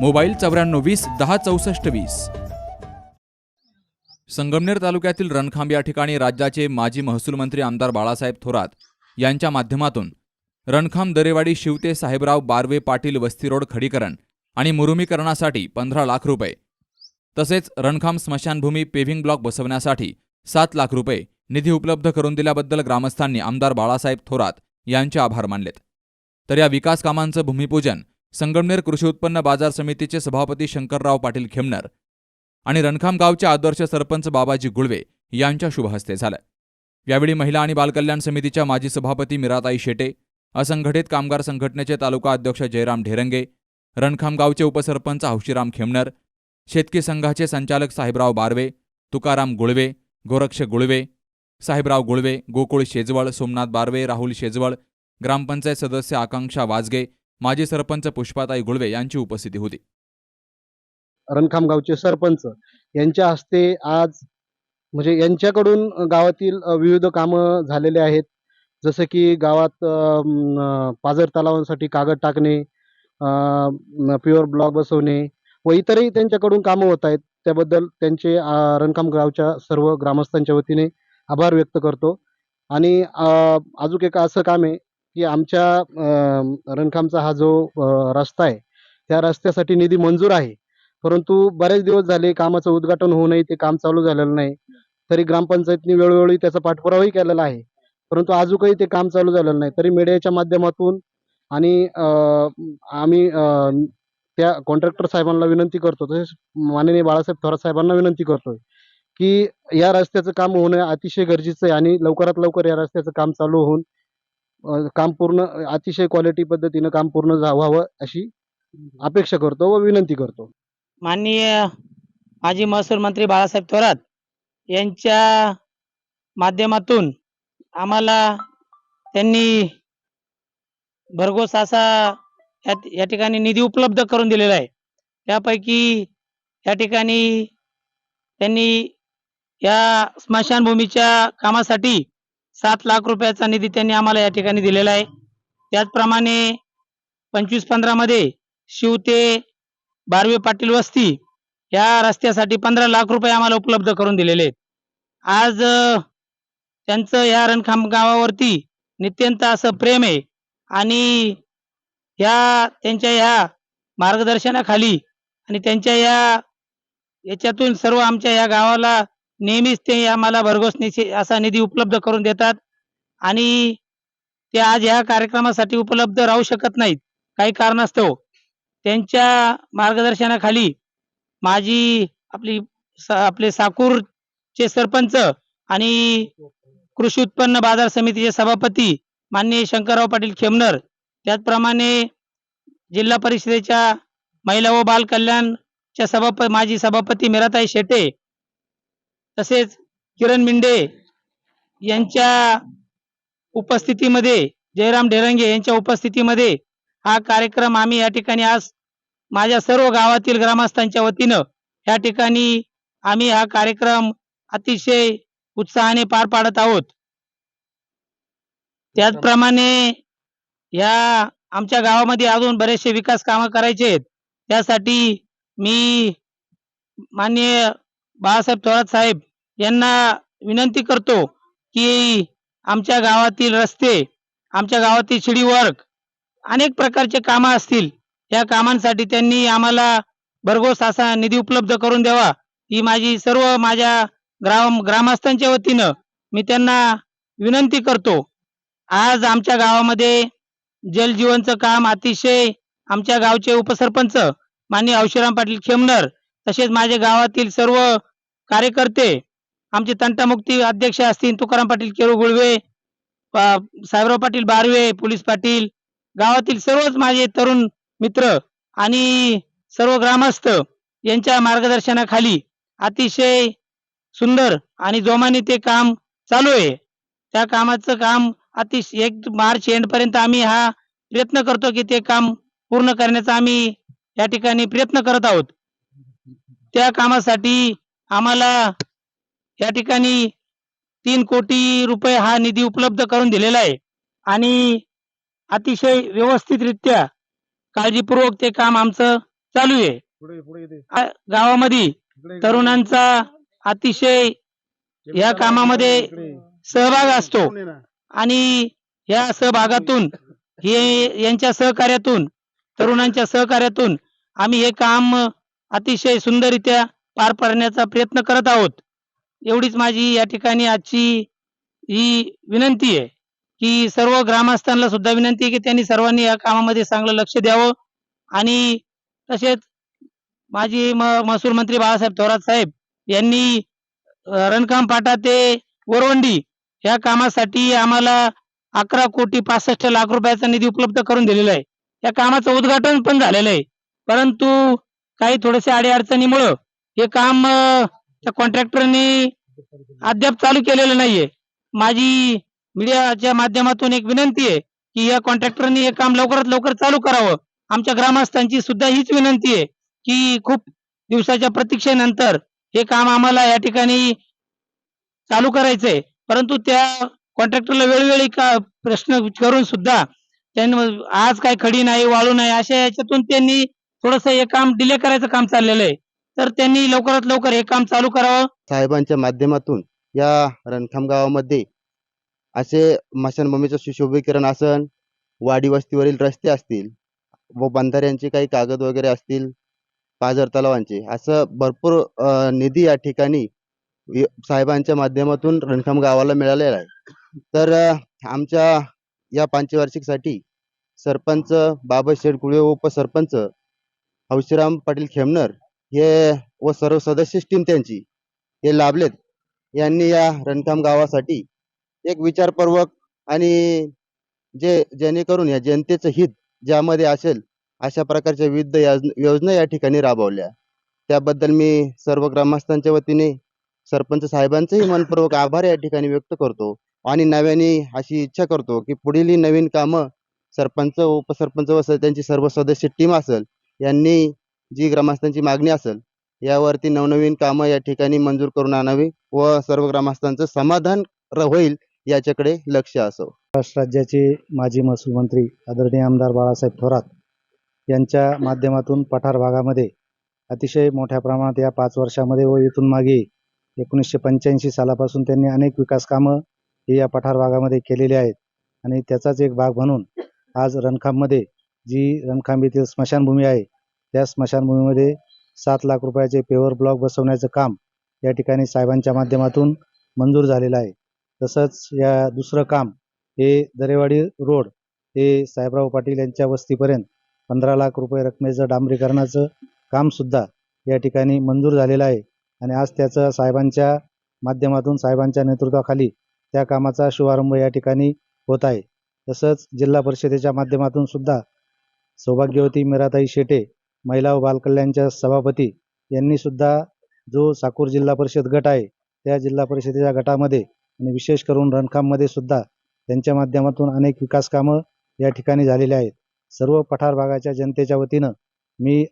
Mobile चौऱ्याण्णव वीस दहा चौसष्ट वीस. संगमनेर तालुक्यातील रणखांब या ठिकाणी राज्याचे माजी महसूल मंत्री आमदार बाळासाहेब थोरात यांच्या माध्यमातून रणखांब दरेवाडी शिवते साहेबराव बारवे पाटील वस्ती रोड खडीकरण आणि मुरुमीकरणासाठी पंधरा लाख रुपये. तसेच रणखांब स्मशानभूमी पेव्हिंग ब्लॉक बसवण्यासाठी सात लाख रुपये निधी उपलब्ध करून दिल्याबद्दल ग्रामस्थांनी आमदार बाळासाहेब थोरात यांचे आभार मानलेत. तर या विकास कामांचं भूमिपूजन संगमनेर कृषी उत्पन्न बाजार समितीचे सभापती शंकरराव पाटील खेमनर आणि रणखाम गावचे आदर्श सरपंच बाबाजी गुळवे यांच्या शुभहस्ते झालं. यावेळी महिला आणि बालकल्याण समितीच्या माजी सभापती मिराताई शेटे असंघटित कामगार संघटनेचे तालुका अध्यक्ष जयराम ढेरंगे रणखाम गावचे उपसरपंच हौशीराम खेमनर शेतकी संघाचे संचालक साहेबराव बारवे तुकाराम गुळवे गोरक्ष गुळवे साहेबराव गुळवे गोकुळ शेजवळ सोमनाथ बारवे राहुल शेजवळ ग्रामपंचायत सदस्य आकांक्षा वाजगे माजी सरपंच पुष्पाताई गुळवे यांची उपस्थिती होती. रणखामगावचे सरपंच यांच्या हस्ते आज म्हणजे यांच्याकडून गावातील विविध कामं झालेले आहेत. जसं की गावात पाझर तलावांसाठी कागद टाकणे प्युअर ब्लॉक बसवणे व इतरही त्यांच्याकडून कामं होत आहेत. त्याबद्दल त्यांचे अ, रणखाम गावच्या सर्व ग्रामस्थांच्या वतीने आभार व्यक्त करतो. आणि अजून एक असं काम आहे की आमच्या रणखामचा हा जो रस्ता आहे त्या रस्त्यासाठी निधी मंजूर आहे. परंतु बरेच दिवस झाले कामाचं उद्घाटन होऊ नये ते काम चालू झालेलं नाही. तरी ग्रामपंचायतनी वेळोवेळी त्याचा पाठपुरावाही केलेला आहे. परंतु अजूनही ते काम चालू झालेलं नाही. तरी मीडियाच्या माध्यमातून आणि आम्ही त्या कॉन्ट्रॅक्टर साहेबांना विनंती करतो तसेच माननीय बाळासाहेब थोरात साहेबांना विनंती करतोय की या रस्त्याचं काम होणं अतिशय गरजेचं आहे आणि लवकरात लवकर या रस्त्याचं काम चालू होऊन काम पूर्ण अतिशय क्वालिटी पद्धतीनं काम पूर्ण झा- व्हावं अशी अपेक्षा करतो व विनंती करतो. माननीय माजी महसूल मंत्री बाळासाहेब थोरात यांच्या माध्यमातून आम्हाला त्यांनी भरघोस असा या या ठिकाणी निधी उपलब्ध करून दिलेला आहे. त्यापैकी या ठिकाणी त्यांनी या स्मशानभूमीच्या कामासाठी सात लाख रुपयाचा निधी त्यांनी आम्हाला या ठिकाणी दिलेला आहे. त्याचप्रमाणे पंचवीस पंधरामध्ये शिव ते बारवे पाटील वस्ती या रस्त्यासाठी पंधरा लाख रुपये आम्हाला उपलब्ध करून दिलेले आहेत. आज त्यांचं या रणखांब गावावरती नित्यंत असं प्रेम आहे आणि या त्यांच्या या मार्गदर्शनाखाली आणि त्यांच्या या याच्यातून सर्व आमच्या या गावाला नेहमीच ते आम्हाला भरघोस निधी असा निधी उपलब्ध करून देतात. आणि ते आज ह्या कार्यक्रमासाठी उपलब्ध राहू शकत नाहीत. काही कारणास्तव त्यांच्या मार्गदर्शनाखाली माझी आपली सा, आपले साकूरचे सरपंच आणि कृषी उत्पन्न बाजार समितीचे सभापती माननीय शंकरराव पाटील खेमनर त्याचप्रमाणे जिल्हा परिषदेच्या महिला व बाल कल्याणच्या सभाप माजी सभापती मिराताई शेटे तसेच किरण मिंडे यांच्या उपस्थितीमध्ये जयराम ढेरंगे यांच्या उपस्थितीमध्ये हा कार्यक्रम आम्ही या ठिकाणी आज माझ्या सर्व गावातील ग्रामस्थांच्या वतीनं या ठिकाणी आम्ही हा कार्यक्रम अतिशय उत्साहाने पार पाडत आहोत. त्याचप्रमाणे या आमच्या गावामध्ये अजून बरेचसे विकास कामं करायचे आहेत. त्यासाठी मी माननीय बाळासाहेब थोरात साहेब यांना विनंती करतो की आमच्या गावातील रस्ते आमच्या गावातील शिडी वर्क अनेक प्रकारचे कामं असतील. या कामांसाठी त्यांनी आम्हाला भरघोस असा निधी उपलब्ध करून द्यावा. ही माझी सर्व माझ्या ग्राम ग्रामस्थांच्या वतीनं मी त्यांना विनंती करतो. आज आमच्या गावामध्ये जलजीवनचं काम अतिशय आमच्या गावचे उपसरपंच माननीय औशीराम पाटील खेमनर तसेच माझ्या गावातील सर्व कार्यकर्ते आमचे तंटामुक्ती अध्यक्ष असतील तुकाराम पाटील केरू गुळवे साहेबराव पाटील बारवे पोलीस पाटील गावातील सर्वच माझे तरुण मित्र आणि सर्व ग्रामस्थ यांच्या मार्गदर्शनाखाली अतिशय सुंदर आणि जोमाने ते काम चालू आहे. त्या कामाचं काम अतिशय एक मार्च एंड पर्यंत आम्ही हा प्रयत्न करतो की ते काम पूर्ण करण्याचा आम्ही या ठिकाणी प्रयत्न करत आहोत. त्या कामासाठी आम्हाला या ठिकाणी तीन कोटी रुपये हा निधी उपलब्ध करून दिलेला आहे. आणि अतिशय व्यवस्थितरित्या काळजीपूर्वक ते काम आमचं चालू आहे. गावामध्ये तरुणांचा अतिशय या कामामध्ये सहभाग असतो. आणि या सहभागातून हे यांच्या सहकार्यातून तरुणांच्या सहकार्यातून आम्ही हे काम अतिशय सुंदररित्या पार पाडण्याचा प्रयत्न करत आहोत. एवढीच माझी या ठिकाणी आजची ही विनंती आहे की सर्व ग्रामस्थांना सुद्धा विनंती आहे की त्यांनी सर्वांनी या कामामध्ये चांगलं लक्ष द्यावं. आणि तसेच माजी म महसूल मंत्री बाळासाहेब थोरात साहेब यांनी रणकाम पाटा ते वरवंडी या कामासाठी आम्हाला अकरा कोटी पासष्ट लाख रुपयाचा निधी उपलब्ध करून दिलेला आहे. या कामाचं उद्घाटन पण झालेलं आहे. परंतु काही थोडेसे अडीअडचणीमुळं हे काम त्या कॉन्ट्रॅक्टरनी अद्याप चालू केलेलं नाहीये. माझी मीडियाच्या माध्यमातून एक विनंती आहे की या कॉन्ट्रॅक्टरनी हे काम लवकरात लवकर चालू करावं. आमच्या ग्रामस्थांची सुद्धा हीच विनंती आहे की खूप दिवसाच्या प्रतीक्षेनंतर हे काम आम्हाला या ठिकाणी चालू करायचंय. परंतु त्या कॉन्ट्रॅक्टरला वेळोवेळी का प्रश्न करून सुद्धा त्यांनी आज काय खडी नाही वाळू नाही अशा याच्यातून त्यांनी थोडस हे काम डिले करायचं काम चाललेलं आहे. तर त्यांनी लवकरात लवकर हे काम चालू करावं. साहेबांच्या माध्यमातून या रणखाम गावामध्ये असे मशानभूमीचं सुशोभीकरण असन वाडी वस्तीवरील रस्ते असतील व बंधाऱ्यांचे काही कागद वगैरे असतील पाझर तलावांचे असं भरपूर अ, निधी या ठिकाणी साहेबांच्या माध्यमातून रणखाम गावाला मिळालेला आहे. तर अ, आमच्या या पंचवार्षिकसाठी सरपंच बाबा कुळे व उपसरपंच हौशीराम पाटील खेमनर हे व सर्व सदस्य टीम त्यांची हे लाभलेत. यांनी या रणकाम गावासाठी एक विचारपूर्वक आणि जे जेणेकरून या जनतेचं हित ज्यामध्ये असेल अशा प्रकारच्या विविध योजना या ठिकाणी राबवल्या. त्याबद्दल मी सर्व ग्रामस्थांच्या वतीने सरपंच साहेबांचेही मनपूर्वक आभार या ठिकाणी व्यक्त करतो आणि नव्याने अशी इच्छा करतो की पुढील नवीन कामं सरपंच उपसरपंच व त्यांची सर्व सदस्य टीम असेल यांनी जी ग्रामस्थांची मागणी असेल यावरती नवनवीन कामं या ठिकाणी मंजूर करून आणावी व सर्व ग्रामस्थांचं समाधान होईल याच्याकडे लक्ष असावं. महाराष्ट्र राज्याचे माजी महसूल मंत्री आदरणीय आमदार बाळासाहेब थोरात यांच्या माध्यमातून पठार भागामध्ये अतिशय मोठ्या प्रमाणात या पाच वर्षामध्ये व इथून मागे एकोणीसशे पंच्याऐंशी सालापासून त्यांनी अनेक विकास कामं हे या पठार भागामध्ये केलेली आहेत. आणि त्याचाच एक भाग म्हणून आज रणखांबमध्ये जी रणखांब येथील स्मशानभूमी आहे त्या स्मशानभूमीमध्ये सात लाख रुपयाचे पेवर ब्लॉक बसवण्याचं काम या ठिकाणी साहेबांच्या माध्यमातून मंजूर झालेलं आहे. तसंच या दुसरं काम हे दरेवाडी रोड हे साहेबराव पाटील यांच्या वस्तीपर्यंत पंधरा लाख रुपये रकमेचं डांबरीकरणाचं कामसुद्धा या ठिकाणी मंजूर झालेलं आहे. आणि आज त्याचं साहेबांच्या माध्यमातून साहेबांच्या नेतृत्वाखाली त्या कामाचा शुभारंभ या ठिकाणी होत आहे. तसंच जिल्हा परिषदेच्या माध्यमातून सुद्धा सौभाग्यवती मिराताई शेटे महिला व बालकल्याणच्या सभापती यांनीसुद्धा जो साकूर जिल्हा परिषद गट आहे त्या जिल्हा परिषदेच्या गटामध्ये आणि विशेष करून रणखाममध्ये सुद्धा त्यांच्या माध्यमातून अनेक विकास कामं या ठिकाणी झालेली आहेत. सर्व पठार भागाच्या जनतेच्या वतीनं मी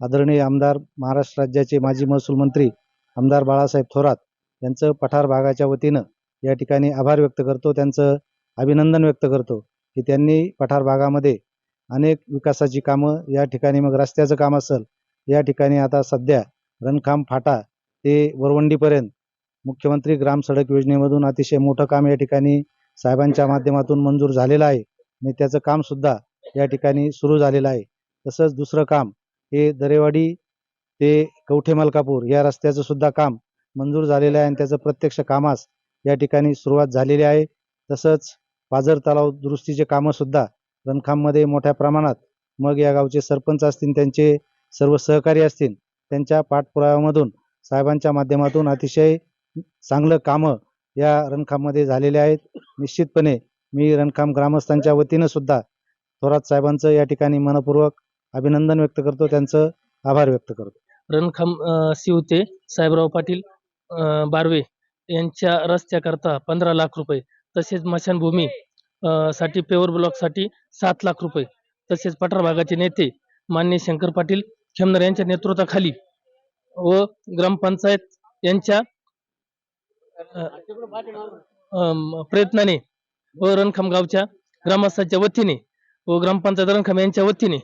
आदरणीय आमदार महाराष्ट्र राज्याचे माजी महसूल मंत्री आमदार बाळासाहेब थोरात यांचं पठार भागाच्या वतीनं या ठिकाणी आभार व्यक्त करतो त्यांचं अभिनंदन व्यक्त करतो की त्यांनी पठार भागामध्ये अनेक विकासाची कामं या ठिकाणी मग रस्त्याचं काम असेल या ठिकाणी आता सध्या रणखाम फाटा ते वरवंडीपर्यंत मुख्यमंत्री ग्राम सडक योजनेमधून अतिशय मोठं काम या ठिकाणी साहेबांच्या माध्यमातून मंजूर झालेलं आहे आणि त्याचं कामसुद्धा या ठिकाणी सुरू झालेलं आहे. तसंच दुसरं काम हे दरेवाडी ते कवठे मलकापूर या रस्त्याचं सुद्धा काम मंजूर झालेलं आहे आणि त्याचं प्रत्यक्ष कामास या ठिकाणी सुरुवात झालेली आहे. तसंच पाझर तलाव दुरुस्तीचे कामंसुद्धा रणखाममध्ये मोठ्या प्रमाणात मग या गावचे सरपंच असतील त्यांचे सर्व सहकारी असतील त्यांच्या पाठपुराव्यामधून साहेबांच्या माध्यमातून अतिशय चांगलं कामं या रणखाममध्ये झालेले आहेत. निश्चितपणे मी रणखाम ग्रामस्थांच्या वतीनं सुद्धा थोरात साहेबांचं या ठिकाणी मनपूर्वक अभिनंदन व्यक्त करतो त्यांचं आभार व्यक्त करतो. रणखाम सिवते शिवते साहेबराव पाटील बारवे यांच्या रस्त्याकरता पंधरा लाख रुपये तसेच मशानभूमी साठी पेवर ब्लॉकसाठी सात लाख रुपये. तसेच पठार भागाचे नेते मान्य शंकर पाटील खेमनर यांच्या नेतृत्वाखाली व ग्रामपंचायत यांच्या अं प्रयत्नाने व रणखाम गावच्या ग्रामस्थांच्या वतीने व ग्रामपंचायत रणखाम यांच्या वतीने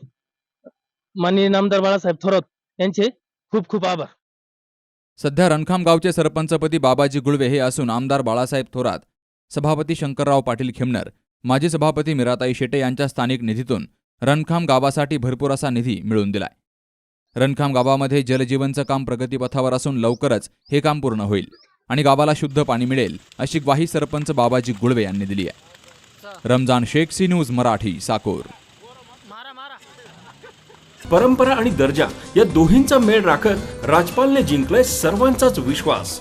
माननीय नामदार बाळासाहेब थोरात यांचे खूप खूप आभार. सध्या रणखाम गावचे सरपंचपदी बाबाजी गुळवे हे असून आमदार बाळासाहेब थोरात सभापती शंकरराव पाटील खेमनर माजी सभापती मिराताई शेटे यांच्या स्थानिक निधीतून रणखाम गावासाठी भरपूर असा निधी मिळवून दिलाय. रणखाम गावामध्ये जलजीवनचं काम प्रगतीपथावर असून लवकरच हे काम पूर्ण होईल आणि गावाला शुद्ध पाणी मिळेल अशी ग्वाही सरपंच बाबाजी गुळवे यांनी दिली आहे. Ramzan Sheikh C news Marathi Sakor. परंपरा आणि दर्जा या दोन्हींचा मेळ राखत राजपालने जिंकलाय सर्वांचाच विश्वास.